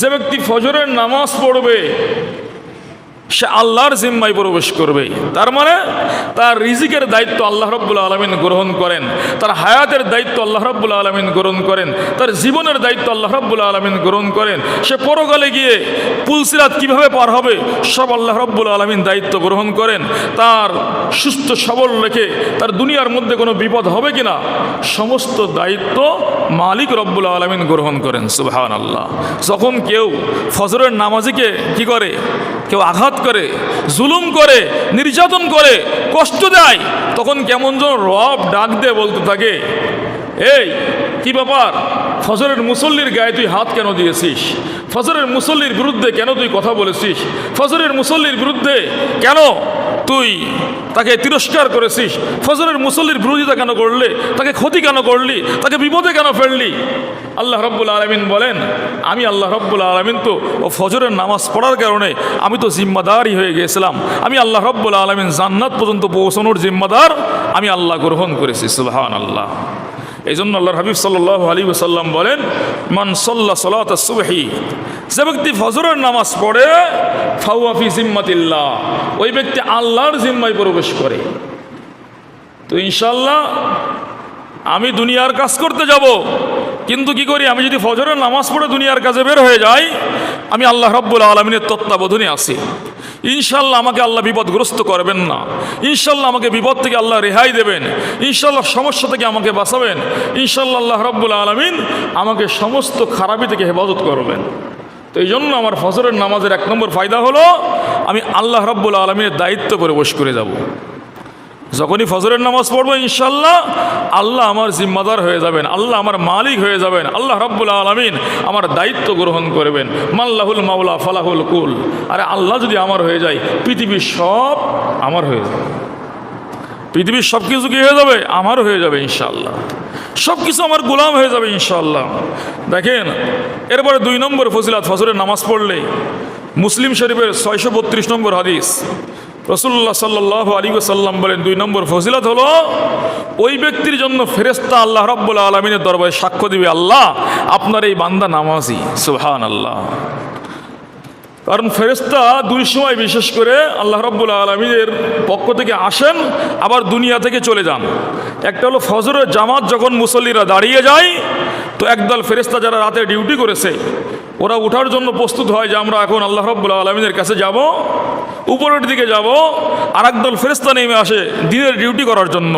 যে ব্যক্তি ফজরের নামাজ পড়বে সে আল্লাহর জিম্মায় প্রবেশ করবে। তার মানে তার রিজিকের দায়িত্ব আল্লাহ রব্বুল আলমিন গ্রহণ করেন। তার হায়াতের দায়িত্ব আল্লাহ রব্বুল আলমিন গ্রহণ করেন। তার জীবনের দায়িত্ব আল্লাহ রব্বুল আলমিন গ্রহণ করেন। সে পরকালে গিয়ে পুলসিরাত কীভাবে পার হবে, সব আল্লাহ রব্বুল আলমিন দায়িত্ব গ্রহণ করেন। তার সুস্থ সবল রেখে তার দুনিয়ার মধ্যে কোনো বিপদ হবে কিনা, সমস্ত দায়িত্ব মালিক রব্বুল আলমিন গ্রহণ করেন সুবহান আল্লাহ যখন কেউ ফজরের নামাজিকে কি করে, কেউ আঘাত করে, জুলুম করে, নির্যাতন করে, কষ্ট দেয়, তখন কেমন যেন রব ডাক দিয়ে বলতে থাকে এই কি ব্যাপার? ফজরের মুসল্লির গায়ে তুই হাত কেন দিয়েছিস? ফজরের মুসল্লির বিরুদ্ধে কেন তুই কথা বলেছিস? ফজরের মুসল্লির বিরুদ্ধে কেন তুই তাকে তিরস্কার করেছিস? ফজরের মুসল্লির বিরোধিতা কেন করলে? তাকে ক্ষতি কেন করলি? তাকে বিপদে কেন ফেললি? আল্লাহ রব্বুল আলমিন বলেন, আমি আল্লাহ রব্বুল আলমিন তো, ও ফজরের নামাজ পড়ার কারণে আমি তো জিম্মাদারই হয়ে গিয়েছিলাম। আমি আল্লাহ রব্বুল আলমিন জান্নাত পর্যন্ত পৌঁছানোর জিম্মাদার আমি আল্লাহ গ্রহণ করেছি সুবাহান আল্লাহ এই জন্য আল্লাহ হাবিব সাল্লাহ আলী ওসাল্লাম বলেন, মান সল্লা সলাত যে ব্যক্তি ফজরের নামাজ পড়ে ফাউয়াফি জিম্মাতিল্লাহ, ওই ব্যক্তি আল্লাহর জিম্মায় প্রবেশ করে। তো ইনশাল্লাহ আমি দুনিয়ার কাজ করতে যাব, কিন্তু কি করি? আমি যদি ফজরের নামাজ পড়ে দুনিয়ার কাজে বের হয়ে যাই আমি আল্লাহ রব্বুল আলমিনের তত্ত্বাবধানে আছি। ইনশাল্লাহ আমাকে আল্লাহ বিপদগ্রস্ত করবেন না। ইনশাল্লাহ আমাকে বিপদ থেকে আল্লাহ রেহাই দেবেন। ইনশাল্লাহ সমস্যা থেকে আমাকে বাঁচাবেন। ইনশাল্লাহ আল্লাহ রব্বুল আলমিন আমাকে সমস্ত খারাপি থেকে হেফাজত করবেন। তো এই জন্য আমার ফজরের নামাজের এক নম্বর ফায়দা হলো, আমি আল্লাহ রব্বুল আলমিনের দায়িত্ব করে বস করে যাব। যখনই ফজরের নামাজ পড়ব ইনশাল্লাহ আল্লাহ আমার জিম্মাদার হয়ে যাবেন, আল্লাহ আমার মালিক হয়ে যাবেন, আল্লাহ রব্বুল আলমিন আমার দায়িত্ব গ্রহণ করবেন। মাল্লাহুল মাওলা ফালাহুল কুল। আরে আল্লাহ যদি আমার হয়ে যায়, পৃথিবীর সব আমার হয়ে যাবে। পৃথিবীর সব কিছু কি হয়ে যাবে? আমার হয়ে যাবে ইনশাল্লাহ সব কিছু আমার গোলাম হয়ে যাবে ইনশাল্লাহ দেখেন, এরপরে দুই নম্বর ফজিলাত, ফজরের নামাজ পড়লে, মুসলিম শরীফের ছয়শো বত্রিশ নম্বর হাদিস। রসুল্লাহ সাল্লাহ আলী সাল্লাম বলেন, দুই নম্বর ফজিলাত হলো, ওই ব্যক্তির জন্য ফেরেস্তা আল্লাহ রব্বুল আলমিনের দরবারে সাক্ষ্য দিবে, আল্লাহ আপনার এই বান্দা নামাজি সুহান আল্লাহ কারণ ফেরেস্তা দুই সময় বিশেষ করে আল্লাহ রব্বুল আলমীর পক্ষ থেকে আসেন, আবার দুনিয়া থেকে চলে যান। একটা হলো ফজরের জামাত যখন মুসল্লিরা দাঁড়িয়ে যায়, তো একদল ফেরেস্তা যারা রাতে ডিউটি করেছে, ওরা ওঠার জন্য প্রস্তুত হয় যে আমরা এখন আল্লাহ রব্বুল আলমীদের কাছে যাব। উপরের দিকে যাব আর একদল ফেরেস্তা নেমে আসে দিনের ডিউটি করার জন্য।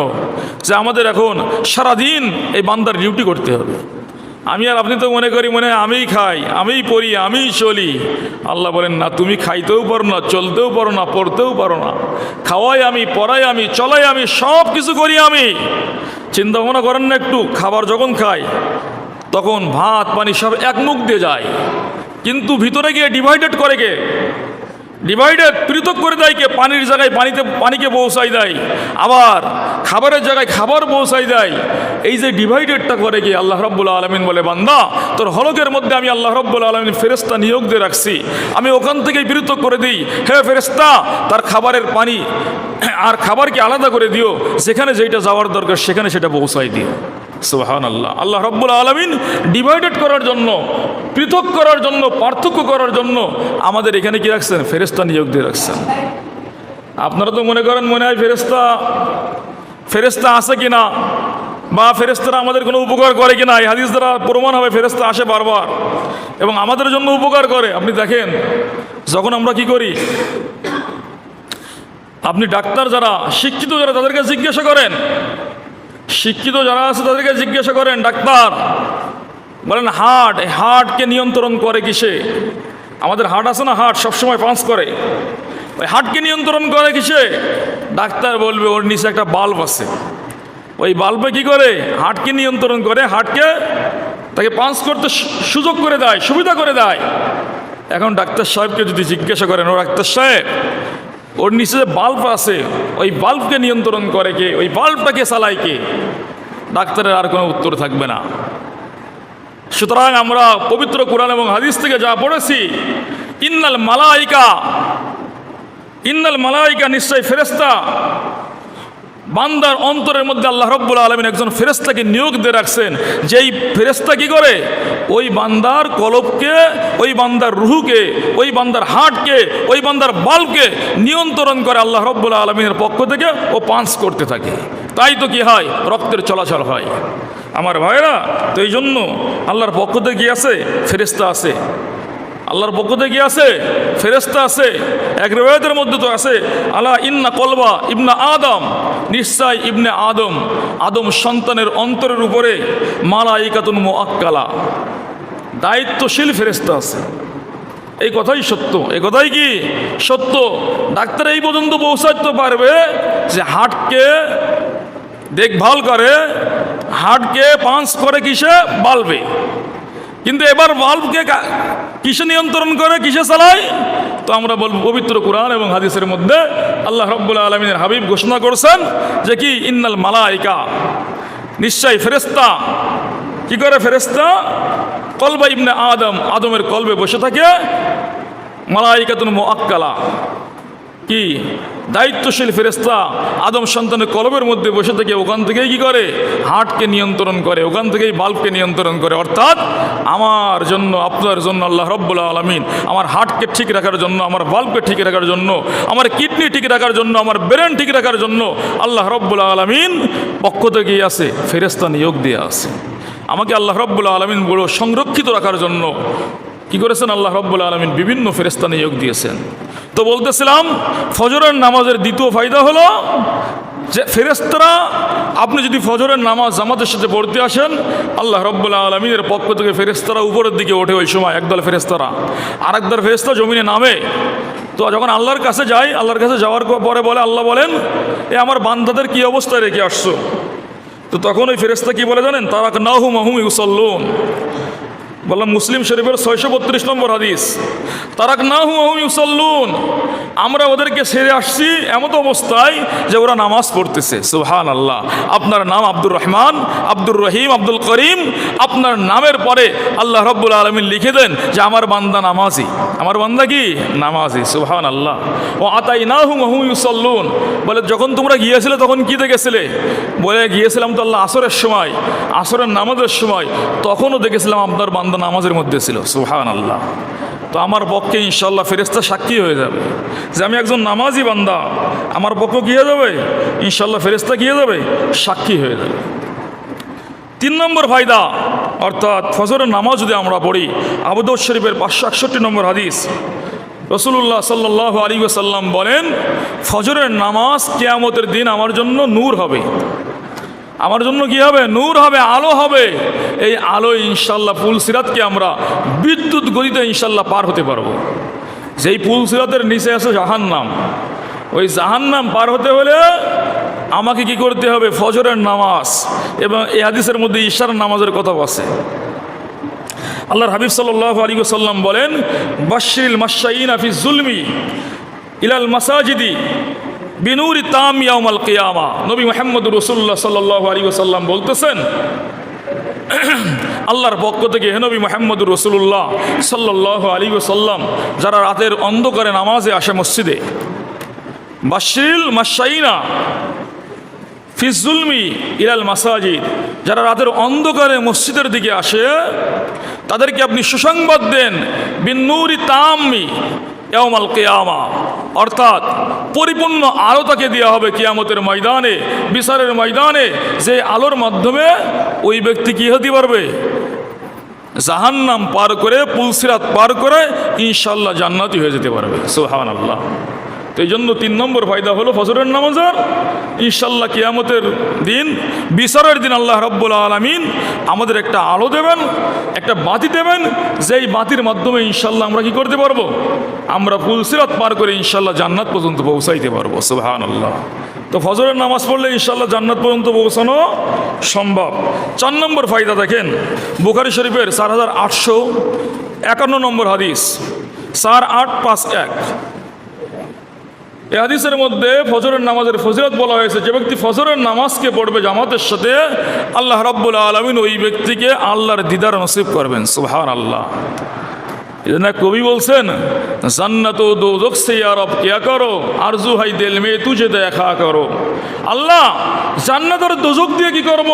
যে আমাদের এখন সারাদিন এই বান্দার ডিউটি করতে হবে। আমি আর আপনি তো মনে করি মনে আমিই খাই, আমিই পড়ি, আমিই চলি। আল্লাহ বলেন, না, তুমি খাইতেও পারো না, চলতেও পারো না, পড়তেও পারো না। খাওয়াই আমি, পড়াই আমি, চলাই আমি, সব কিছু করি আমি। চিন্তা ভাবনা করেন না একটু, খাবার যখন খাই, তখন ভাত, পানি সব এক মুখ দিয়ে যায়। কিন্তু ভিতরে গিয়ে ডিভাইডেড করে কে? ডিভাইডেড পৃথক করে দেয় কে? পানির জায়গায় পানিতে, পানিকে পৌঁছাই দেয়। আবার খাবারের জায়গায় খাবার পৌঁছাই দেয়। এই যে ডিভাইডেডটা করে কি? আল্লাহ রব্বুল আলমিন বলে, বান্দা, তোর হলকের মধ্যে আমি আল্লাহ রব্বুল আলমিন ফেরেস্তা নিয়োগ দিয়ে রাখছি। আমি ওখান থেকেই পৃথক করে দিই। হে ফেরেস্তা তার খাবারের পানি আর খাবারকে আলাদা করে দিও। যেখানে যেটা যাওয়ার দরকার, সেখানে সেটা পৌঁছাই দিও। সুহান আল্লাহ আল্লাহ রব্বুল আলমিন ডিভাইডেড করার জন্য, পৃথক করার জন্য, পার্থক্য করার জন্য আমাদের এখানে কি রাখছেন? ফেরেস্তা নিয়োগ দিয়ে রাখছেন। আপনারা তো মনে করেন মনে হয় ফেরেস্তা ফেরেস্তা আছে কি না বা ফেরেস্তারা আমাদের কোনো উপকার করে কি না এই হাদিস দ্বারা প্রমাণ হবে ফেরেস্তা আসে বারবার। এবং আমাদের জন্য উপকার করে। আপনি দেখেন, যখন আমরা কি করি? আপনি ডাক্তার যারা, শিক্ষিত যারা, তাদেরকে জিজ্ঞাসা করেন শিক্ষিত যারা আছে তাদেরকে জিজ্ঞাসা করেন, ডাক্তার, বলেন হার্ট, এই হার্টকে নিয়ন্ত্রণ করে কিসে? আমাদের হার্ট আছে না হার্ট, সবসময় পাঞ্চ করে। ওই হার্টকে নিয়ন্ত্রণ করে কিসে? ডাক্তার বলবে ওর নিচে একটা বাল্ব আছে। ওই বাল্বে কি করে? হার্টকে নিয়ন্ত্রণ করে, হার্টকে তাকে পাঞ্চ করতে সুযোগ করে দেয়, সুবিধা করে দেয়। এখন ডাক্তার সাহেবকে যদি জিজ্ঞাসা করেন, ও ডাক্তার সাহেব ওর নিচে যে বাল্ব আছে, ওই বাল্বকে নিয়ন্ত্রণ করে কে? ওই বাল্বটাকে চালায় কে? ডাক্তারের আর কোনো উত্তর থাকবে না। সুতরাং আমরা পবিত্র কোরআন এবং হাদিস থেকে যা পড়েছি, ইন্নাল মালাইকা ইন্নাল মালাইকা নিশ্চয় ফেরেস্তা বান্দার অন্তরের মধ্যে আল্লাহ রব্বুল আলমিন একজন ফেরেস্তাকে নিয়োগ দিয়ে রাখছেন। যেই ফেরেস্তা কী করে? ওই বান্দার কলবকে, ওই বান্দার রুহুকে, ওই বান্দার হাটকে ওই বান্দার বাল্বকে নিয়ন্ত্রণ করে আল্লাহ রব্বুল আলমিনের পক্ষ থেকে ও পাঞ্চ করতে থাকে। তাই তো কি হয়? রক্তের চলাচল হয়। আমার ভাইরা তো এই জন্য আল্লাহর পক্ষ থেকে কি আছে? ফেরেস্তা আছে। আল্লাহর পক্ষ থেকে আছে ফেরেস্তা আছে, এক রেওয়ায়তের মধ্যে তো আছে। আলা ইন্না কলবা ইবনা আদম, নিশ্চয় ইবনে আদম। আদম সন্তানের অন্তরের উপরে মালাইকাতুন মোয়াক্কালা দায়িত্বশীল ফেরেস্তা আছে। এই কথাই সত্য। এই কথাই কি সত্য? ডাক্তার এই পর্যন্ত পৌঁছাতে পারবে যে হার্টকে দেখভাল করে হার্টকে পাঞ্চ করে কিসে? বালবে। কিন্তু এবার বাল্বকে কিসে নিয়ন্ত্রণ করে, কিসে চালায়? তো আমরা বলব পবিত্র কোরআন এবং হাদিসের মধ্যে আল্লাহ রব্বুল আলমিনের হাবিব ঘোষণা করছেন যে কি? ইন্নাল মালাইকা, নিশ্চয় ফেরেস্তা কি করে ফেরেস্তা কলবা ইবনে আদম, আদমের কলবে বসে থাকে মালাইকাতুন মোয়াক্কালা কি? দায়িত্বশীল ফেরেস্তা আদম সন্তানের কলবের মধ্যে বসে থেকে ওখান থেকেই কি করে? হার্টকে নিয়ন্ত্রণ করে, ওখান থেকেই বাল্বকে নিয়ন্ত্রণ করে। অর্থাৎ আমার জন্য, আপনার জন্য আল্লাহ রব্বুল আলমিন আমার হার্টকে ঠিক রাখার জন্য, আমার বাল্বকে ঠিক রাখার জন্য, আমার কিডনি ঠিক রাখার জন্য, আমার ব্রেন ঠিক রাখার জন্য আল্লাহ রব্বুল আলমিন পক্ষ থেকেই আছে ফেরেস্তা নিয়োগ দিয়ে আছে। আমাকে আল্লাহ রব্বুল আলমিন বড় সংরক্ষিত রাখার জন্য কি করেছেন? আল্লাহ রব্বুল আলমিন বিভিন্ন ফেরেস্তা নিয়োগ দিয়েছেন। তো বলতেছিলাম, ফজরের নামাজের দ্বিতীয় ফায়দা হলো যে ফেরেস্তারা আপনি যদি ফজরের নামাজ জামাতের সাথে পড়তে আসেন, আল্লাহ রব্বুল আলমিনের পক্ষ থেকে ফেরেস্তারা উপরের দিকে ওঠে ওই সময়, একদল ফেরেস্তারা আর একদল ফেরেস্তা জমিনে নামে। তো যখন আল্লাহর কাছে যাই আল্লাহর কাছে যাওয়ার পরে বলে, আল্লাহ বলেন, এ আমার বান্দাদের কি অবস্থায় রেখে আসছো? তো তখন ওই ফেরেস্তা কি বলে জানেন? তারা নাহু মাহুম ইউসল্লুন। বললাম, মুসলিম শরীফের ছয়শো বত্রিশ নম্বর হাদিস। তারাক না হু ইউসল্লুন। আমরা ওদেরকে সেরে আসছি এমত অবস্থায় যে ওরা নামাজ পড়তেছে। সুহান আল্লাহ আপনার নাম আব্দুর রহমান, আব্দুর রহিম, আব্দুল করিম। আপনার নামের পরে আল্লাহ রব্বুল আলমিন লিখে দেন যে, আমার বান্দা নামাজি। আমার বান্দা কি? নামাজি। সুহান আল্লাহ ও আতাই না হু মাহু ইউসল্লুন। বলে, যখন তোমরা গিয়েছিলে তখন কি দেখেছিলে? বলে, গিয়েছিলাম তো আল্লাহ আসরের সময়, আসরের নামাজের সময়। তখনও দেখেছিলাম আপনার বান্দা নামাজের মধ্যে ছিল সুহান আল্লাহ তো আমার পক্ষে ইনশাল্লাহ ফেরেস্তা সাক্ষী হয়ে যাবে যে আমি একজন নামাজি বান্দা, আমার পক্ষ হয়ে যাবে ইনশাল্লাহ ফেরেস্তা হয়ে যাবে, সাক্ষী হয়ে যাবে। তিন নম্বর ফায়দা, অর্থাৎ ফজরের নামাজ যদি আমরা পড়ি আবুদর শরীফের পাঁচশো একষট্টি নম্বর হাদিস রসুল্লাহ সাল্লাহ আলী সাল্লাম বলেন, ফজরের নামাজ কেয়ামতের দিন আমার জন্য নূর হবে। আমার জন্য কি হবে? নূর হবে, আলো হবে। এই আলো ইনশাল্লাহ পুল সিরাতকে আমরা বিদ্যুৎ গতিতে ইনশাল্লাহ পার হতে পারব। যেই পুল সিরাতের নিচে আছে জাহান্নাম, ওই জাহান্নাম পার হতে হলে আমাকে কি করতে হবে? ফজরের নামাজ এবং এই হাদিসের মধ্যে ঈশার নামাজের কথা আছে। আল্লাহর হাবিব সাল্লাহ আলী সাল্লাম বলেন বাশিল মাসাইন আফিজ জুলমি ইলাল মাসাজিদি বিনুরি তাম ইয়ামাল কিয়ামা। নবী মোহাম্মদ রসুল্লাহ সাল্লাহ আলী সাল্লাম বলতেছেন, আল্লাহর পক্ষ থেকে হেনবী মোহাম্মদ রসুল্লাহ সাল্লাহ আলী সাল্লাম যারা রাতের অন্ধকারে নামাজে আসে মসজিদে বাশিল মাসাইনা ফিজুলমি ইলাল মাসাজিদ, যারা রাতের অন্ধকারে মসজিদের দিকে আসে, তাদেরকে আপনি সুসংবাদ দেন বিন্নুরি তাম্মি ইয়ামাল কেয়ামা। অর্থাৎ পরিপূর্ণ আলো তাকে দেওয়া হবে কেয়ামতের ময়দানে, বিচারের ময়দানে, যে আলোর মাধ্যমে ওই ব্যক্তি কী হতে পারবে? জাহান্নাম পার করে, পুলসিরাত পার করে ইনশাল্লাহ জান্নাতি হয়ে যেতে পারবে। সোহান আল্লাহ তো এই জন্য তিন নম্বর ফায়দা হলো ফজরের নামাজের। ইনশাল্লাহ কিয়ামতের দিন, বিচারের দিন আল্লাহ রব্বুল আলমিন আমাদের একটা আলো দেবেন, একটা বাতি দেবেন, যেই বাতির মাধ্যমে ইনশাল্লাহ আমরা কি করতে পারব? আমরা ফুলসিরাত পার করে ইনশাল্লাহ জান্নাত পর্যন্ত পৌঁছাইতে পারব সুহান আল্লাহ তো ফজরের নামাজ পড়লে ইনশাল্লাহ জান্নাত পর্যন্ত পৌঁছানো সম্ভব। চার নম্বর ফায়দা দেখেন, বুখারি শরীফের চার হাজার আটশো একান্ন নম্বর হাদিস, চার আট পাঁচ এক। এই হাদিসের মধ্যে ফজরের নামাজের ফজিলত বলা হয়েছে, যে ব্যক্তি ফজরের নামাজকে পড়বে জামাতের সাথে, আল্লাহ রাব্বুল আলমিন ওই ব্যক্তিকে আল্লাহর দিদার নসিব করবেন সুহান আল্লাহ কবি বলছেন দোজক সে আরব কিয়া করো, আরজু দিল মে তুঝে দেখা করো। আল্লাহ জান্নাত আর দোজক দিয়ে কি করব?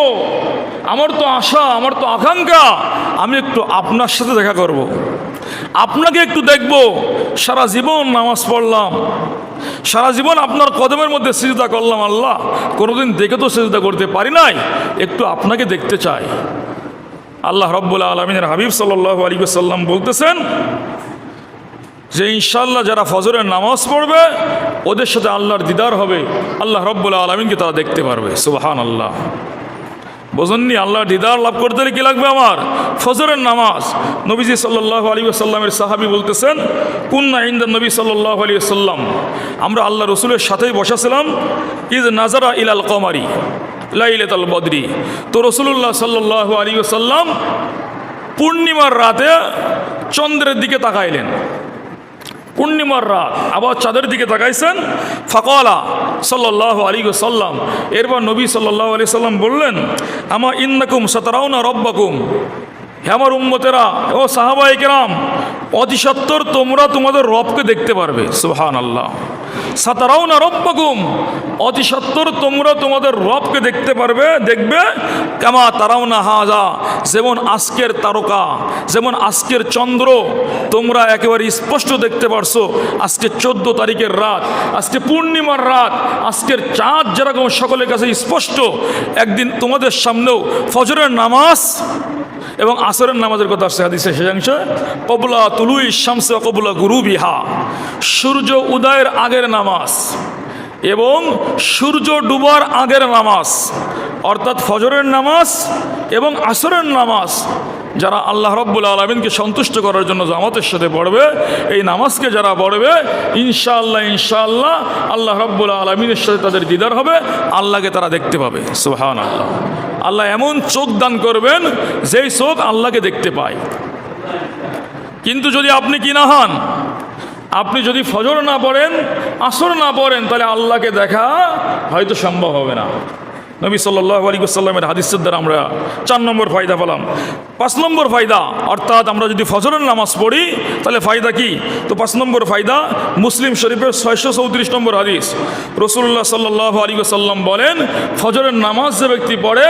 আমার তো আশা, আমার তো আকাঙ্ক্ষা, আমি একটু আপনার সাথে দেখা করব। আপনাকে একটু দেখব। সারা জীবন নামাজ পড়লাম। সারা জীবন আপনার কদমের মধ্যে সিজদা করলাম আল্লাহ। কোনোদিন দেখে তো সিজদা করতে পারি নাই। একটু আপনাকে দেখতে চাই। আল্লাহ রব্বুল আলমিনের হাবিব সাল্লাহ আলী সাল্লাম বলতেছেন যে ইনশাল্লাহ যারা ফজরের নামাজ পড়বে, ওদের সাথে আল্লাহর দিদার হবে। আল্লাহ রব্বুল আলমিনকে তারা দেখতে পারবে। সুবাহান আল্লাহ বোঝননি আল্লাহ দিদার লাভ করতে হলে কী লাগবে আমার? ফজরের নামাজ। নবীজি সাল্লাহ আলী সাল্লামের সাহাবি বলতেছেন, কুন্না ইন্দা নবী সাল্লাহ আলী সাল্লাম আমরা আল্লাহ রসুলের সাথেই বসাছিলাম ইজ নাজারা ইলাল কমারি লাইলেত আল বদরি। তো রসুল্লাহ সাল্লাহ আলী সাল্লাম পূর্ণিমার রাতে চন্দ্রের দিকে তাকাইলেন। পূর্ণিমার রাত। আবার চাঁদের দিকে তাকাইছেন? ফকলা সাল্লাহ আলী সাল্লাম এরপর নবী সাল্লাহ আলি সাল্লাম বললেন, আমা ইন্নাকুম সতরাউনা রব্বাকুম? হে আমার উম্মতেরা, ও সাহাবাহিকেরাম অতিসত্তর তোমরা তোমাদের রবকে দেখতে পারবে। সুহান আল্লাহ সাতারাও না রব্বাকুম অতিসত্তর তোমরা তোমাদের রবকে দেখতে পারবে, দেখবে? কেমা তারাও না হাজা। যেমন আজকের তারকা, যেমন আজকের চন্দ্র, তোমরা একেবারে স্পষ্ট দেখতে পারছ, আজকে চোদ্দ তারিখের রাত, আজকে পূর্ণিমার রাত, আজকের চাঁদ যেরকম সকলের কাছে স্পষ্ট, একদিন তোমাদের সামনেও ফজরের নামাজ এবং আসরের নামাজের কথা আসছে হাদিসে শেষাংশ তুলুই শামসে কবুলা গুরু বিহা সূর্য উদয়ের আগের নামাজ এবং সূর্য ডুবার আগের নামাজ, অর্থাৎ ফজরের নামাজ এবং আসরের নামাজ, যারা আল্লাহ রব্বুল আলমিনকে সন্তুষ্ট করার জন্য জামাতের সাথে পড়বে, এই নামাজকে যারা পড়বে, ইনশাআল্লাহ ইনশাআল্লাহ আল্লাহ রব্বুল আলমিনের সাথে তাদের দিদার হবে, আল্লাহকে তারা দেখতে পাবে সুহান আল্লাহ আল্লাহ এমন চোখ দান করবেন, যেই চোখ আল্লাহকে দেখতে পায়। কিন্তু যদি আপনি কি না হন আপনি যদি ফজর না পড়েন, আসর না পড়েন, তাহলে আল্লাহকে দেখা হয়তো সম্ভব হবে না। নবী সাল্লাহ হাদিসের দ্বারা আমরা চার নম্বর ফায়দা পেলাম। পাঁচ নম্বর ফায়দা, অর্থাৎ আমরা যদি ফজরের নামাজ পড়ি, তাহলে ফায়দা কি? তো পাঁচ নম্বর ফায়দা, মুসলিম শরীফের ছয়শো চৌত্রিশ নম্বর হাদিস। রসুল্লাহ সাল্লাহ আলী সাল্লাম বলেন, ফজরের নামাজ যে ব্যক্তি পড়ে,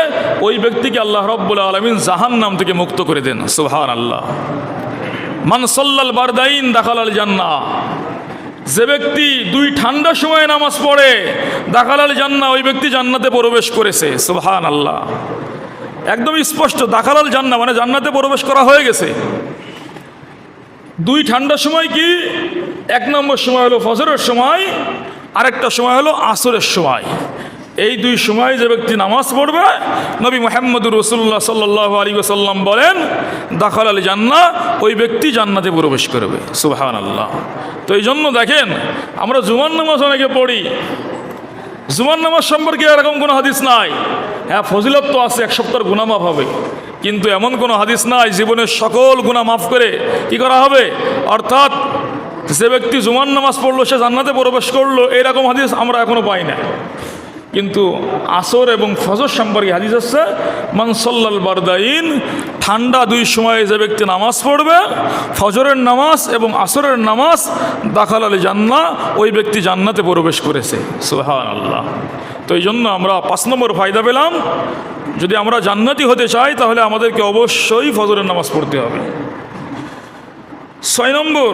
ওই ব্যক্তিকে আল্লাহ রব্বুল আলমিন জাহান নাম থেকে মুক্ত করে দেন। সুহান আল্লাহ মানসল্লাল বারদাইন দাখাল আল জান্না যে ব্যক্তি দুই ঠান্ডার সময় নামাজ পড়ে দাখাল আল জান্না ওই ব্যক্তি জান্নাতে প্রবেশ করেছে। সুবহান আল্লাহ একদম স্পষ্ট দাখাল আল জান্না মানে জান্নাতে প্রবেশ করা হয়ে গেছে। দুই ঠান্ডার সময় কি? এক নম্বর সময় হলো ফজরের সময়, আরেকটা সময় হলো আসরের সময়। এই দুই সময় যে ব্যক্তি নামাজ পড়বে, নবী মোহাম্মদুর রসুল্লাহ সাল্লাহ আলী সাল্লাম বলেন, দাখাল আলী জান্না ওই ব্যক্তি জান্নাতে প্রবেশ করবে। সুবাহান আল্লাহ তো এই জন্য দেখেন, আমরা জুমান নামাজ অনেকে পড়ি। জুমান নামাজ সম্পর্কে এরকম কোনো হাদিস নাই। হ্যাঁ ফজিলত তো আছে, এক সপ্তাহ গুণামাফ হবে। কিন্তু এমন কোনো হাদিস নাই, জীবনের সকল গুণা মাফ করে কি করা হবে? অর্থাৎ, যে ব্যক্তি জুমান নামাজ পড়ল, সে জান্নাতে প্রবেশ করল এরকম হাদিস আমরা এখনও পাই না কিন্তু আসর এবং ফজর সম্পর্কে হাদিস আছে মানসল্লাল বারদাইন ঠান্ডা দুই সময়ে যে ব্যক্তি নামাজ পড়বে, ফজরের নামাজ এবং আসরের নামাজ দাখাল আলী জান্না ওই ব্যক্তি জান্নাতে প্রবেশ করেছে। সুহান আল্লাহ তো এই জন্য আমরা পাঁচ নম্বর ফায়দা পেলাম। যদি আমরা জান্নাতি হতে চাই, তাহলে আমাদেরকে অবশ্যই ফজরের নামাজ পড়তে হবে। ছয় নম্বর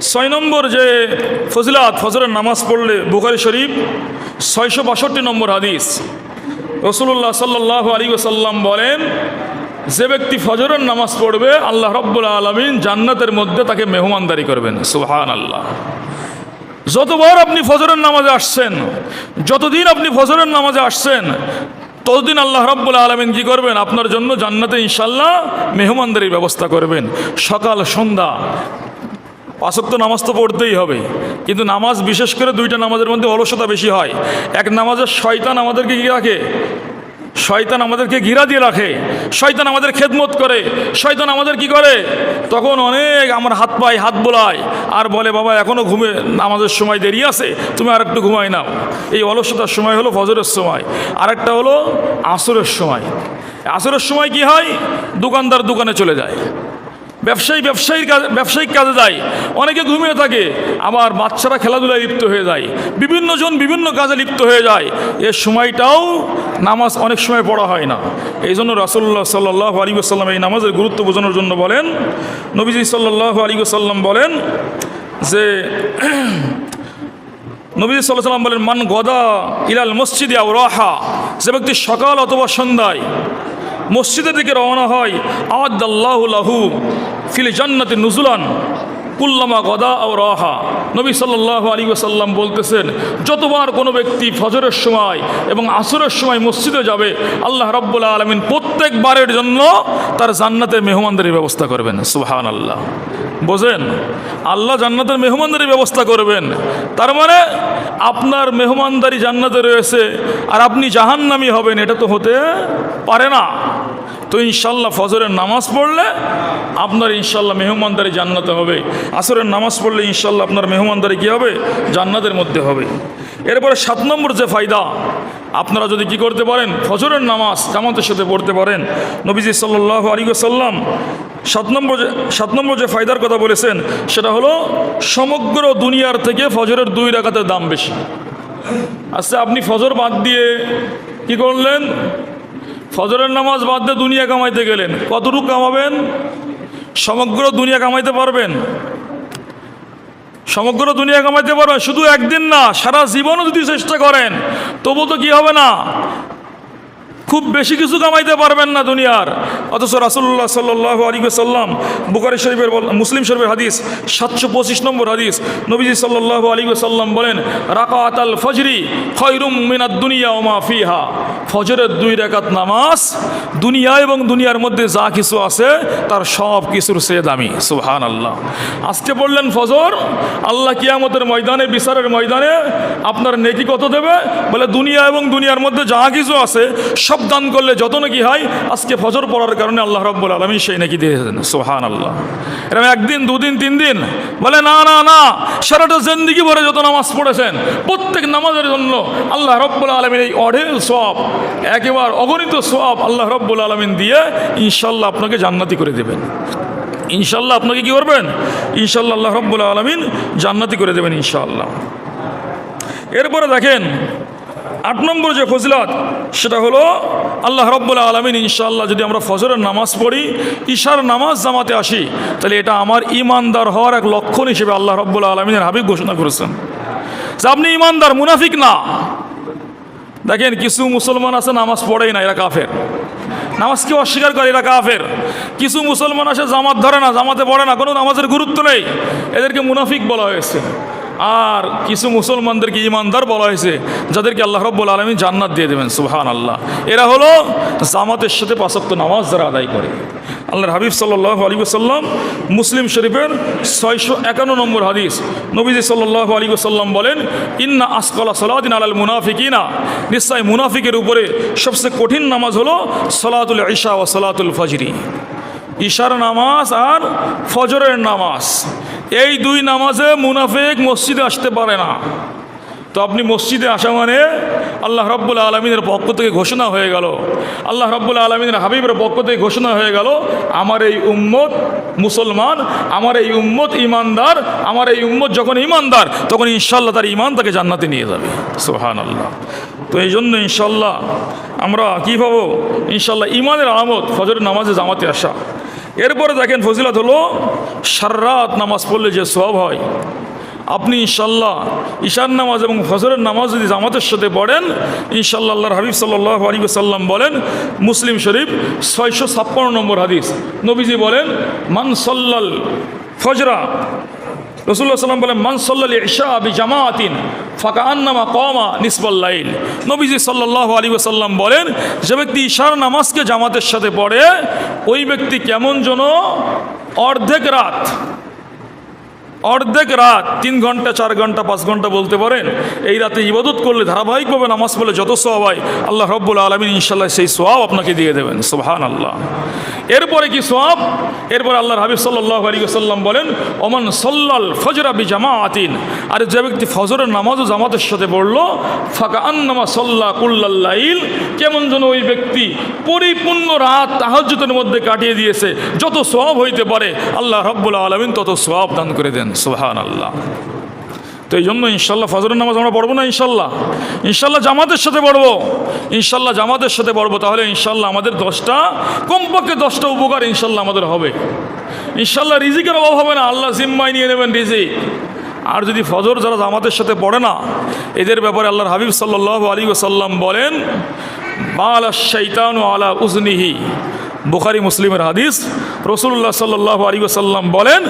ছয় নম্বর যে ফজিলাত, ফজরের নামাজ পড়লে বুখারি শরীফ, ছয়শো বাষট্টি নম্বর হাদিস। রসুল্লাহ সাল্লাহ আলী সাল্লাম বলেন, যে ব্যক্তি ফজরের নামাজ পড়বে, আল্লাহ রব্বুল আলমিন জান্নাতের মধ্যে তাকে মেহমানদারি করবেন। সুহান আল্লাহ যতবার আপনি ফজরের নামাজে আসছেন, যতদিন আপনি ফজরের নামাজে আসছেন, ততদিন আল্লাহ রব্বুল আলমিন কী করবেন? আপনার জন্য জান্নাতে ইনশাল্লাহ মেহমানদারির ব্যবস্থা করবেন। সকাল, সন্ধ্যা পাঁচক তো নামাজ তো পড়তেই হবে। কিন্তু নামাজ বিশেষ করে দুইটা নামাজের মধ্যে অলসতা বেশি হয়। এক নামাজের শয়তান আমাদেরকে কী রাখে? শয়তান আমাদেরকে ঘিরা দিয়ে রাখে। শয়তান আমাদের খেদমত করে। শয়তান আমাদের কি করে? তখন অনেক আমার হাত পায় হাত বোলায়। আর বলে, বাবা এখনও ঘুমে, নামাজের সময় দেরি আছে। তুমি আর একটু ঘুমাই নাও। এই অলসতার সময় হলো ফজরের সময়। আরেকটা হলো আসরের সময়। আসরের সময় কি হয়? দোকানদার দোকানে চলে যায়। ব্যবসায়ী, ব্যবসায়ীর কাজে ব্যবসায়িক কাজে যায়। অনেকে ঘুমিয়ে থাকে, আবার বাচ্চারা খেলাধুলায় লিপ্ত হয়ে যায়। বিভিন্ন জন বিভিন্ন কাজে লিপ্ত হয়ে যায়। এ সময়টাও নামাজ অনেক সময় পড়া হয় না। এই জন্য রাসুল্লাহ সাল্লাহ আলী এই নামাজের গুরুত্ব বোঝানোর জন্য বলেন, নবীজি সাল্লাহ আলী বলেন যে নবী সাল্লাহ সাল্লাম বলেন, মান গদা ইলাল মসজিদে আও রাহা যে ব্যক্তি সকাল অথবা সন্ধ্যায় মসজিদের দিকে রওনা হয়। আদাল্লাহ লাহু ফিল জান্নাতে নুজুলান। কুল্লামা গদা ও রাহা। নবী সাল্লাহ আলী সাল্লাম বলতেছেন, যতবার কোনো ব্যক্তি ফজরের সময় এবং আসরের সময় মসজিদে যাবে, আল্লাহ রব্বুল্লাহ আলমিন প্রত্যেকবারের জন্য তার জান্নাতের মেহমানদারির ব্যবস্থা করবেন। সুহান আল্লাহ বোঝেন? আল্লাহ জান্নাতের মেহমানদারির ব্যবস্থা করবেন। তার মানে আপনার মেহমানদারি জান্নাতে রয়েছে, আর আপনি জাহান্নামি হবেন, এটা তো হতে পারে না। তো ইনশাল্লাহ ফজরের নামাজ পড়লে আপনার ইনশাল্লাহ মেহমানদারি জান্নাতে হবে। আসরের নামাজ পড়লে ইনশাল্লাহ আপনার মেহমানদারি কী হবে? জান্নাতের মধ্যে হবে। এরপরে সাত নম্বর যে ফায়দা, আপনারা যদি কি করতে পারেন, ফজরের নামাজ জামাতের সাথে পড়তে পারেন। নবীজি সাল্লাহ আলী সাল্লাম সাত নম্বর যে সাত নম্বর যে ফায়দার কথা বলেছেন, সেটা হলো সমগ্র দুনিয়ার থেকে ফজরের দুই রাকাতের দাম বেশি। আচ্ছা আপনি ফজর বাদ দিয়ে কি করলেন? ফজরের নামাজ বাদ দিয়ে দুনিয়া কামাইতে গেলেন। কতটুকু কামাবেন? সমগ্র দুনিয়া কামাইতে পারবেন? সমগ্র দুনিয়া কামাইতে পারবেন? শুধু একদিন না, সারা জীবনও যদি চেষ্টা করেন, তবু তো কি হবে না? খুব বেশি কিছু কামাইতে পারবেন না দুনিয়ার। অথচ রাসুল্লাহ সাল্লাহ আলী সাল্লাম বুকারি শরীফের মুসলিম শরীফের হাদিস, সাতশো পঁচিশ নম্বর হাদিস, নবীজি সাল্লাহ আলী সাল্লাম বলেন রাকাত আল ফজরি খৈরুম মিনাদ দুনিয়া ওমা ফিহা। ফজরের দুই রেখাত নামাজ, দুনিয়া এবং দুনিয়ার মধ্যে যা কিছু আছে, তার সব কিছুর সে দামি। সুহান আল্লাহ আজকে পড়লেন ফজর, আল্লাহ কিয়ামতের ময়দানে, বিচারের ময়দানে আপনার নেকি কত দেবে? বলে, দুনিয়া এবং দুনিয়ার মধ্যে যা কিছু আছে, সব দান করলে যত নাকি হয়, আজকে ফজর পড়ার কারণে আল্লাহ রব্বুল আলমী সেই নাকি দিয়েছেন। সোহান আল্লাহ এরকম একদিন, দুদিন, তিন দিন বলে, না না না, সারাটা জিন্দিগি ভরে যত নামাজ পড়েছেন, প্রত্যেক নামাজের জন্য আল্লাহ রব্বুল আলমীর এই অঢেল সব একেবারে অগণিত সব আল্লাহ রব্বুল আলমিন দিয়ে ইনশাল্লাহ আপনাকে জান্নাতি করে দেবেন। ইনশাল্লাহ আপনাকে কি করবেন? ইনশাল্লাহ আল্লাহ রব্বুল আলমিন জান্নাতি করে দেবেন ইনশাআল্লাহ। এরপরে দেখেন, আট নম্বর যে ফজিলত, সেটা হলো আল্লাহ রব্বুল আলমিন ইনশাআল্লাহ যদি আমরা ফজরের নামাজ পড়ি, ঈশার নামাজ জামাতে আসি, তাহলে এটা আমার ইমানদার হওয়ার এক লক্ষণ হিসেবে আল্লাহ রব্বুল আলমিনের হাবিব ঘোষণা করেছেন। যে আপনি ইমানদার মুনাফিক না। দেখেন, কিছু মুসলমান আছে, নামাজ পড়েই না, এরা কাফের। নামাজকে অস্বীকার করে, এরা কাফের। কিছু মুসলমান আছে, জামাত ধরে না, জামাতে পড়ে না, কোনো নামাজের গুরুত্ব নেই। এদেরকে মুনাফিক বলা হয়েছে। আর কিছু মুসলমানদেরকে ইমানদার বলা হয়েছে, যাদেরকে আল্লাহ রব্বুল আলমী জান্নাত দিয়ে দেবেন সুহান আল্লাহ এরা হলো জামাতের সাথে পাঁচক্ত নামাজ যারা আদায় করে। আল্লাহর হাবিব সাল্লাহ আলী সাল্লাম মুসলিম শরীফের ছয়শো একান্ন নম্বর হাদিস, নবীজি সাল্লাহ আলী সাল্লাম বলেন, ইন্না আসকালা সালাদিন আলাল মুনাফিকিনা। নিশ্চয় মুনাফিকের উপরে সবচেয়ে কঠিন নামাজ হলো সলাতুল ঈশা ও সলাতুল ফজরি। ঈশার নামাজ আর ফজরের নামাজ। এই দুই নামাজে মুনাফেক মসজিদে আসতে পারে না। তো আপনি মসজিদে আসা মানে আল্লাহ রব্বুল আলমিনের পক্ষ থেকে ঘোষণা হয়ে গেল। আল্লাহ রব্বুল আলমিনের হাবিবের পক্ষ থেকে ঘোষণা হয়ে গেল, আমার এই উম্মত মুসলমান, আমার এই উম্মত ইমানদার আমার এই উম্মত যখন ইমানদার তখন ইনশাল্লাহ তার ইমান তাকে জান্নাতে নিয়ে যাবে। সোহান আল্লাহ তো এই জন্য ইনশাল্লাহ আমরা কী ভাবো? ইনশাল্লাহ ইমানের আলামত ফজরের নামাজে জামাতে আসা। এরপরে দেখেন ফজিলত হলো সাররাত নামাজ পড়লে যে সব হয়। আপনি ইনশাল্লাহ ঈশান নামাজ এবং ফজরের নামাজ যদি জামাতের সাথে পড়েন ইনশাল্লাহ আল্লাহর হাবিব সাল্লাহ আলী সাল্লাম বলেন, মুসলিম শরীফ ছয়শো ছাপ্পান্ন নম্বর হাদিস। নবীজি বলেন, মান সল্লাল ফজরা রসুল্লাহ সাল্লাম বলেন মানসল্লা ইশা আবি জামাতিন ফাঁকা আন্নামা কমা নিসবল্লাইল নবীজি সাল্লাহ আলী ওসাল্লাম বলেন, যে ব্যক্তি ঈশার নামাজকে জামাতের সাথে পড়ে, ওই ব্যক্তি কেমন যেন অর্ধেক রাত অর্ধেক রাত, তিন ঘণ্টা, চার ঘণ্টা, পাঁচ ঘণ্টা বলতে পারেন, এই রাতে ইবাদত করলে ধারাবাহিকভাবে নামাজ পড়লে যত সোয়াব হয়, আল্লাহ রব্বুল আলমিন ইনশাল্লাহ সেই সোয়াব আপনাকে দিয়ে দেবেন সুবহান আল্লাহ এরপরে কি সোয়াব এরপরে আল্লাহর হাবিব সাল্লাহ আলী সাল্লাম বলেন, ওমান সল্লাল ফজরা বি জামা আতিন আর যে ব্যক্তি ফজরের নামাজও জামাতের সাথে পড়ল ফাঁকা আন্নামা সল্লাহ কুল্লাল্লাইল কেমন যেন ওই ব্যক্তি পরিপূর্ণ রাত তাহাজ্জুদের মধ্যে কাটিয়ে দিয়েছে, যত সোয়াব হইতে পারে, আল্লাহ রব্বুল আলমিন তত সোয়াব দান করে দেন। সুবহান আল্লাহ তো এই জন্য ইনশাল্লাহ ফজরের নামাজ আমরা পড়ব না ইনশাল্লাহ ইনশাল্লাহ জামাতের সাথে পড়ব। ইনশাল্লাহ জামাতের সাথে পড়ব, তাহলে ইনশাল্লাহ আমাদের দশটা, কমপক্ষে দশটা উপকার ইনশাল্লাহ আমাদের হবে। ইনশাল্লাহ রিজিকের অভাব হবে না, আল্লাহ জিম্মায় নিয়ে নেবেন রিজিক। আর যদি ফজর যারা জামাতের সাথে পড়ে না, এদের ব্যাপারে আল্লাহর হাবিব সাল্লাহ আলী সাল্লাম বলেন, বাল শৈতান আলা উজনিহি। বুখারি মুসলিমের হাদিস। রসুল্লাহ সাল্লাহ আলী বলেন,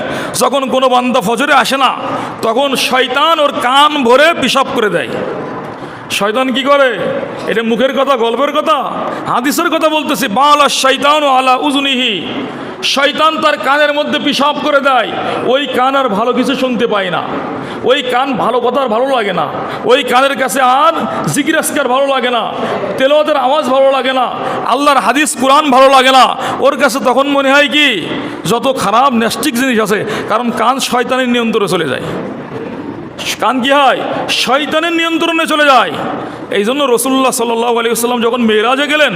যখন কোনো বান্দা ফজরে আসে না, তখন শয়তান ওর কান ভরে পিসাব করে দেয়। শয়তান কি করে? এটা মুখের কথা, গল্পের কথা, হাদিসের কথা বলতেছি, বালা শৈতান ও আলা উজনিহি। শয়তান তার কানের মধ্যে পিসাব করে দেয়, ওই কান আর ভালো কিছু শুনতে পায় না। ওই কান ভালো কথা আর ভালো লাগে না। ওই কানের কাছে আর জিকিরাস্কার ভালো লাগে না তেলোয়াতের আওয়াজ ভালো লাগে না, আল্লাহর হাদিস, কোরআন ভালো লাগে না। ওর কাছে তখন মনে হয় কি, যত খারাপ নেস্টিক জিনিস আছে, কারণ কান শয়তানের নিয়ন্ত্রণে চলে যায়। কান কি হয়? শয়তানের নিয়ন্ত্রণে চলে যায়। এই জন্য রসুল্লাহ সাল্লাহ আলিয়াল্লাম যখন মেয়েরাজে গেলেন,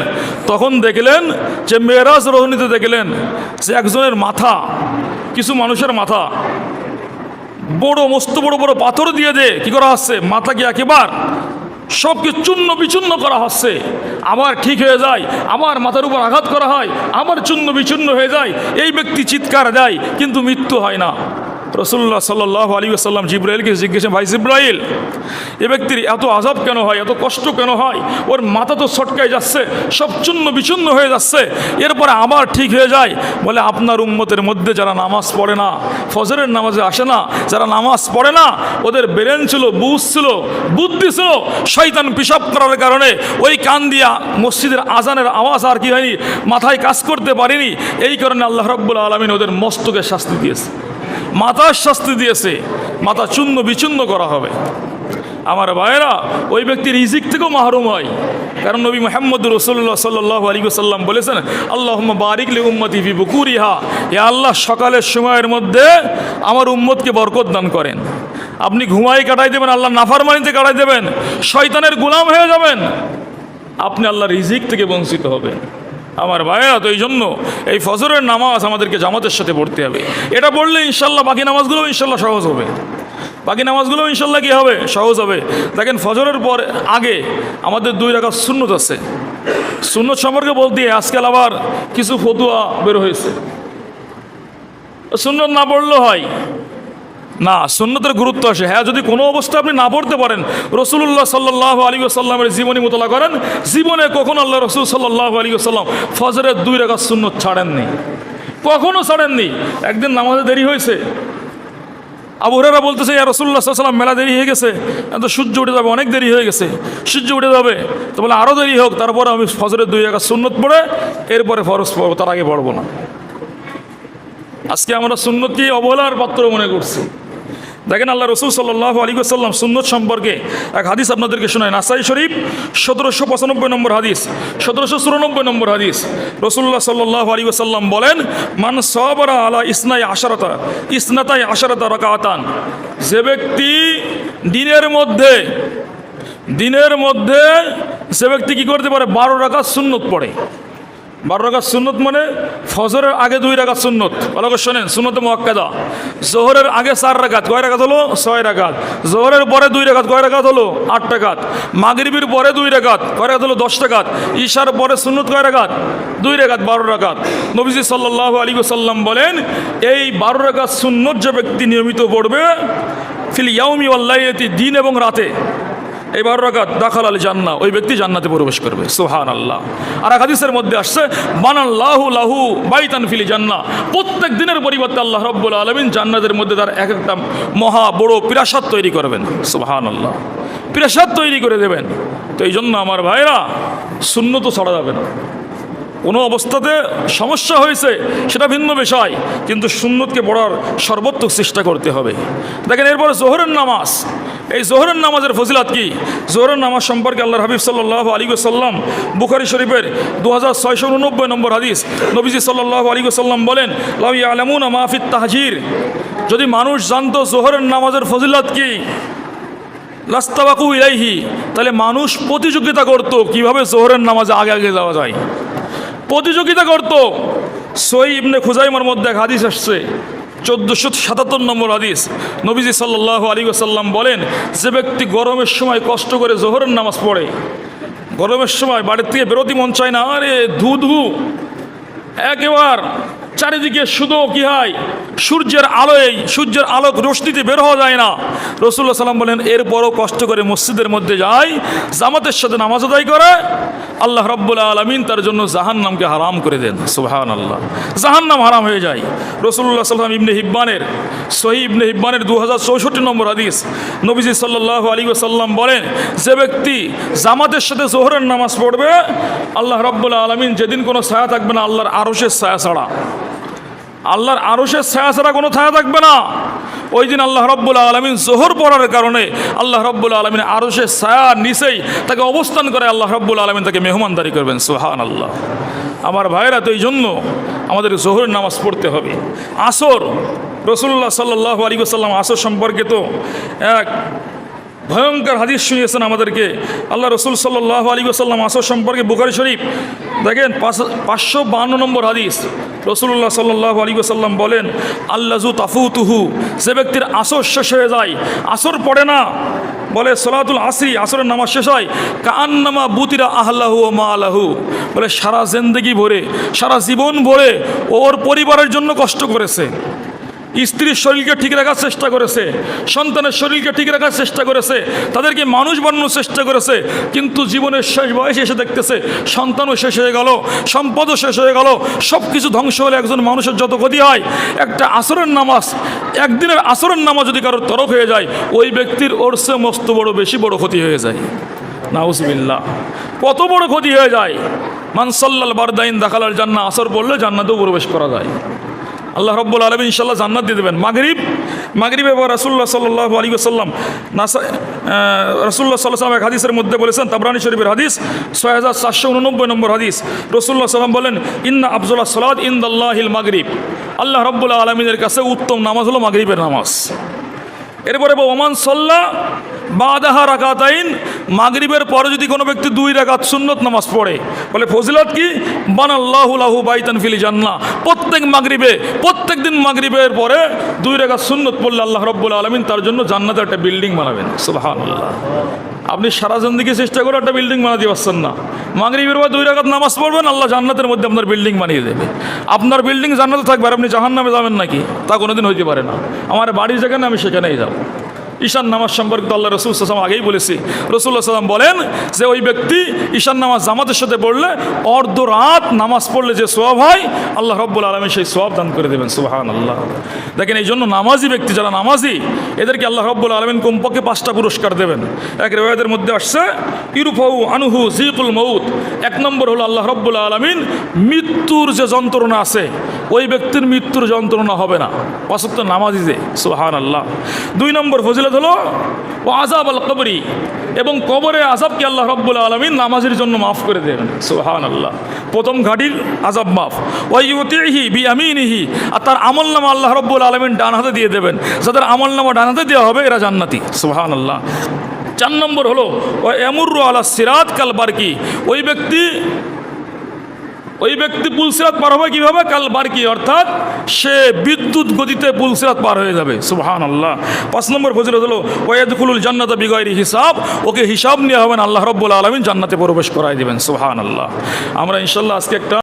তখন দেখলেন যে মেয়েরাজ রোহনীতে দেখলেন যে একজনের মাথা, কিছু মানুষের মাথা, বড়, মস্ত, বড় বড় পাথর দিয়ে দে কি করা হচ্ছে? মাথা কি একেবার সবকে চূর্ণ বিচূর্ণ করা হচ্ছে? আবার ঠিক হয়ে যায় আমার মাথার উপর আঘাত করা হয় আমার চূর্ণ বিচূর্ণ হয়ে যায়। এই ব্যক্তি চিৎকার দেয়, কিন্তু মৃত্যু হয় না। রসুল্লাহ সাল্লাহ আলী আসাল্লাম জিব্রাইলকে জিজ্ঞেসেন ভাই জিব্রাইল, এ ব্যক্তির এত আজাব কেন হয়, এত কষ্ট কেন হয়? ওর মাথা তো ছটকায় যাচ্ছে, সব চূর্ণ বিচূর্ণ হয়ে যাচ্ছে, এরপরে আবার ঠিক হয়ে যায়। বলে, আপনার উম্মতের মধ্যে যারা নামাজ পড়ে না, ফজরের নামাজে আসে না, যারা নামাজ পড়ে না, ওদের ব্রেন ছিল, বুঝ ছিল, বুদ্ধি ছিল, শয়তান পিসাব করার কারণে ওই কান দিয়া মসজিদের আজানের আওয়াজ আর কি হয়নি, মাথায় কাজ করতে পারেনি, এই কারণে আল্লাহ রব্বুল আলমিন ওদের মস্তকে শাস্তি দিয়েছে। মাথার শাস্তি দিয়েছে। মাথা চূর্ণ বিচূর্ণ করা হবে। আমার ভাইয়েরা, ওই ব্যক্তির রিজিক থেকেও মাহরুম হয়। কারণ নবী মোহাম্মদ রসুল্লাহ সাল্লাহ আলী সাল্লাম বলেছেন আল্লাহ বারিকলি উম্মতি ফি বুকুরিহা। এ আল্লাহ, সকালের সময়ের মধ্যে আমার উম্মতকে বরকত দান করেন। আপনি ঘুমাই কাটাই দেবেন আল্লাহ নাফারমানিতে কাটাই দেবেন, শয়তানের গুলাম হয়ে যাবেন। আপনি আল্লাহ রিজিক থেকে বঞ্চিত হবেন। আমার ভাইয়া তো এই জন্য এই ফজরের নামাজ আমাদেরকে জামাতের সাথে পড়তে হবে। এটা পড়লে ইনশাল্লাহ বাকি নামাজগুলো ইনশাল্লাহ সহজ হবে। বাকি নামাজগুলো ইনশাল্লাহ কী হবে? সহজ হবে। দেখেন ফজরের পর আগে আমাদের দুই রাখা শূন্যত আছে। শূন্যত সম্পর্কে বলতে আজকাল আবার কিছু ফতুয়া বের হয়েছে। সুন্নত না পড়লেও হয়। না, সুন্নতের গুরুত্ব আসে। হ্যাঁ যদি কোনো অবস্থা আপনি না পড়তে পারেন রসুল্লাহ সাল্লাহ আলী সাল্লামের জীবনী মোতলা করেন, জীবনে কখনো আল্লাহ রসুল সাল্লাহ আলী সাল্লাম ফজরের দুই রেখা সুন্নত ছাড়েননি। কখনো ছাড়েননি। একদিন নামাজে দেরি হয়েছে। আবু হরেরা বলতেছে, ইয়া রসুল্লাহ সাল্লাম মেলা দেরি হয়ে গেছে। তো সূর্য উঠে যাবে, অনেক দেরি হয়ে গেছে। সূর্য উঠে যাবে। তো বলে আরও দেরি হোক, তারপরে আমি ফজরের দুই রেখা সুন্নত পড়ে, এরপরে ফরজ পড়ব, তার আগে পড়ব না। আজকে আমরা সুন্নতকে অবহেলার পাত্র মনে করছি। দেখেন আল্লাহ রসুল সাল্লাহ আলী সাল্লাম সুন্নত সম্পর্কে এক হাদিস আপনাদেরকে শোনায়। নাসাই শরীফ, সতেরোশো পঁচানব্বই নম্বর হাদিস, সতেরোশো চুরানব্বই নম্বর হাদিস। রসুল্লাহ সাল্লাহ আলী বলেন, মান সবরা আলা ইসনাই আশারতা, ইসনাতাই আশারতা রাকাতান যে ব্যক্তি দিনের মধ্যে দিনের মধ্যে সে ব্যক্তি কী করতে পারে? বারো রাকাত সুন্নত পড়ে। বারো রাকাত সুন্নত মানে ফজরের আগে দুই রাকাত সুন্নত। ভালো করে শোনেন, সুন্নত মোয়াক্কাদা। জোহরের আগে চার রাকাত, কয় রাকাত হলো? ছয় রাকাত। জোহরের পরে দুই রাকাত, কয় রাকাত হলো? আট টাকাত মাগরিবির পরে দুই রাকাত, কয় রাকাত হলো? দশ টাকাত ঈশার পরে সুন্নত কয় রাকাত? দুই রাকাত, বারো রাকাত। নবীজি সাল্লাহ আলী সাল্লাম বলেন, এই বারো রাকাত সুন্নত যে ব্যক্তি নিয়মিত পড়বে, ফিল ইয়াউমি আল্লাহতি দিন এবং রাতে। এই বারো রাকাত দাখাল আল জান্না ওই ব্যক্তি জান্নাতে প্রবেশ করবে। সোহান আল্লাহ আর এক হাদিসের মধ্যে আসছে বানাল্লাহু লাহু বাইতান ফিলি জান্না প্রত্যেক দিনের পরিবর্তে আল্লাহ রব্বুল আলমিন জান্নাতের মধ্যে তার এক একটা মহা বড় পিরাসাদ তৈরি করবেন। সোহান আল্লাহ পিরাসাদ তৈরি করে দেবেন। তো এই জন্য আমার ভাইরা শূন্য তো ছড়া যাবে না। কোনো অবস্থাতে সমস্যা হয়েছে, সেটা ভিন্ন বিষয়, কিন্তু সুন্নতকে পড়ার সর্বোত্তক চেষ্টা করতে হবে। দেখেন, এরপরে জোহরের নামাজ। এই জোহরের নামাজের ফজিলাত কি? জোহরের নামাজ সম্পর্কে আল্লাহ হাবিব সাল্লাহ আলী সাল্লাম বুখারি শরীফের দু হাজার ছয়শো উননব্বই নম্বর হাদিস নবীজি সাল্লাহ আলী সাল্লাম বলেন, লাউ আলামুন মাহফিদ তাহজির। যদি মানুষ জানতো জোহরের নামাজের ফজিলাত কি, লাস্তাবাকু ইলাইহি, তাহলে মানুষ প্রতিযোগিতা করত কীভাবে জোহরের নামাজে আগে আগে যাওয়া যায়। প্রতিযোগিতা করত। সই ইবনে খুজাইমার মধ্যে এক হাদিস আসছে চোদ্দোশো সাতাত্তর নম্বর হাদিস। নবীজি সাল্লাহ আলী ওসাল্লাম বলেন, যে ব্যক্তি গরমের সময় কষ্ট করে জোহরের নামাজ পড়ে, গরমের সময় বাড়ির থেকে বেরোতে মন চায় না, আরে ধু ধু একেবার চারিদিকে শুধু কি হয়? সূর্যের আলোয়, সূর্যের আলোক রোশনিতে বের হওয়া যায় না। রসুল্লাহ সাল্লাম বলেন, এর বড় কষ্ট করে মসজিদের মধ্যে যায়, জামাতের সাথে নামাজ আদায় করে, আল্লাহ রব্বুল্লা আলমিন তার জন্য জাহান্নামকে হারাম করে দেন। সুহান আল্লাহ জাহান্নাম হারাম হয়ে যায়। রসুল্লাহ সাল্লাম ইবনে হিব্বানের সহি ইবনে হিব্বানের দু হাজার চৌষট্টি নম্বর হাদিস, নবীজি সাল্লাহ আলী সাল্লাম বলেন, যে ব্যক্তি জামাতের সাথে জোহরের নামাজ পড়বে, আল্লাহ রব্বুল্লা আলমিন যেদিন কোনো ছায়া থাকবে না, আল্লাহর আরশের ছায়া ছাড়া। আল্লাহর আরশের ছায়া ছাড়া কোনো ছায়া থাকবে না। ওই দিন আল্লাহ রব্বুল আলমিন জোহর পড়ার কারণে আল্লাহ রব্বুল আলমিন আরশের ছায়ার নিচেই তাকে অবস্থান করে আল্লাহ রব্বুল আলমিন তাকে মেহমানদারি করবেন সোহান আল্লাহ আমার ভাইরা, তো এই জন্য আমাদের জোহরের নামাজ পড়তে হবে। আসর রসুল্লাহ সাল্লাহ আলী সাল্লাম আসর সম্পর্কে তো এক ভয়ঙ্কর হাদিস শুনিয়েছেন আমাদেরকে। আল্লাহ রসুল সাল্লাহ আলী সাল্লাম আসর সম্পর্কে বুখারি শরীফ। দেখেন, পাঁচ- পাঁচশো বান্ন নম্বর হাদিস। রসুল্লাহ সাল্লাহ আলী সাল্লাম বলেন আল্লাজু তাফু তুহু যে ব্যক্তির আসর শেষ হয়ে যায়, আসর পড়ে না। বলে, সলাতুল আসরি আসরের নামাজ শেষ হয়। কান্নামা বুতিরা আহ্লাহু ও মা আলাহু বলে, সারা জেন্দেগি ভরে, সারা জীবন ভরে ওর পরিবারের জন্য কষ্ট করেছে। স্ত্রীর শরীরকে ঠিক রাখার চেষ্টা করেছে, সন্তানের শরীরকে ঠিক রাখার চেষ্টা করেছে, তাদেরকে মানুষ বানানোর চেষ্টা করেছে, কিন্তু জীবনের শেষ বয়সে এসে দেখতেছে সন্তানও শেষ হয়ে গেল, সম্পদও শেষ হয়ে গেল সব কিছু ধ্বংস হলে একজন মানুষের যত ক্ষতি হয়, একটা আসরের নামাজ, একদিনের আসরের নামাজ যদি কারোর তরফ হয়ে যায়, ওই ব্যক্তির ওর সে মস্ত বড়, বেশি বড় ক্ষতি হয়ে যায়। নাউজবিল্লা কত বড় ক্ষতি হয়ে যায়। মানসাল্লাল বারদাইন দেখালার জান্না আসর পড়লে জান্নাতেও প্রবেশ করা যায়। আল্লাহ রব্বুল আলমী ইনশাল্লাহ জান্নাত দিয়ে দেবেন। মাগরিব মাগরিব এবার রাসুল্লাহ সাল্লাহ আলী আসাল্লাম নাসা রসুল্লাহ সাল্লাহ সাল্লাম এক হাদিসের মধ্যে বলেছেন, তাবরানি শরীফের হাদিস ছয় হাজার চারশো উননব্বই নম্বর হাদিস। রসুল্লাহ সাল্লাম বলেন, ইন্না আফজুল্লাহ সালাদ ইন্দাল্লাহিল মাগরিব। আল্লাহ রব্বুল আলমিনের কাছে উত্তম নামাজ হলো মাগরিবের নামাজ। এরপরে ওমান বাদাহা রাকাতাইন, মাগরিবের পরে যদি কোনো ব্যক্তি দুই রাকাত সুন্নত নামাজ পড়ে, বলে ফজিলত কি? বানাল্লাহুলাহু বাইতান ফিলি জান্নাহ। প্রত্যেক মাগরিবে প্রত্যেক দিন মাগরিবের পরে দুই রাকাত সুন্নত পড়লে আল্লাহ রব্বুল আলমিন তার জন্য জান্নাতে একটা বিল্ডিং বানাবেন। সুবহানাল্লাহ। আপনি সারা জিন্দিগি চেষ্টা করে একটা বিল্ডিং বানাতে পারছেন না। মাগরিবের পর দুই রাকাত নামাজ পড়বেন, আল্লাহ জান্নাতের মধ্যে আপনার বিল্ডিং বানিয়ে দেবে। আপনার বিল্ডিং জান্নাতে থাকবে আর আপনি জাহান্নামে যাবেন নাকি? তা কোনোদিন হইতে পারে না। আমার বাড়ি যেখানে, আমি সেখানেই যাব। ঈশান নামাজ সম্পর্কে আল্লাহ রসুল সাল্লাম আগেই বলেছি। রসুল্লাহ সাল্লাম বলেন, যে ওই ব্যক্তি ঈশান নামাজ জামাতের সাথে পড়লে অর্ধ রাত নামাজ পড়লে যে সোয়াব হয়, আল্লাহ রব্বুল আলমী সেই সোয়াব দান করে দেবেন সুবাহান আল্লাহ দেখেন এই জন্য নামাজি ব্যক্তি যারা নামাজি, এদেরকে আল্লাহ রব্বুল আলমিন কমপক্ষে পাঁচটা পুরস্কার দেবেন। এক রেওয়ায়তের মধ্যে আসছে, ইরুফাউ আনুহু জিকুল মৌত এক নম্বর হলো আল্লাহ রব্বুল আলমিন মৃত্যুর যে যন্ত্রণা আছে, ওই ব্যক্তির মৃত্যুর যন্ত্রণা হবে না। অসত্য নামাজি যে সুহান আল্লাহ দুই নম্বর ফজিলত হলো, ও আজাব আল কবরি। এবং কবরের আজাবকে আল্লাহ রব্বুল আলমিন নামাজের জন্য মাফ করে দেবেন। সোহান আল্লাহ প্রথম ঘাটির আজাব মাফ। ওই ইউতিহি বি আমিনিহি আর তার আমল নামা আল্লাহ রব্বুল আলমিন ডান হাতে দিয়ে দেবেন। যাদের আমল নামা ডান হাতে দেওয়া হবে, এরা জান্নাতি। সোহান আল্লাহ চার নম্বর হলো ও এমুর আলা সিরাত কাল বারকি। ওই ব্যক্তি ওই ব্যক্তি পুলসিরাত পার হবে কীভাবে? কাল বার কি? অর্থাৎ সে বিদ্যুৎ গতিতে পুলসিরাত পার হয়ে যাবে। সুহান আল্লাহ পাঁচ নম্বর ফজিলত হলো ওয়াদুল জান্নাত বিগয়েরি হিসাব। ওকে হিসাব নেওয়া হবেন আল্লাহ রব্বুল আলমিন জান্নাতে প্রবেশ করাই দেবেন। সুহান আল্লাহ আমরা ইনশাল্লাহ আজকে একটা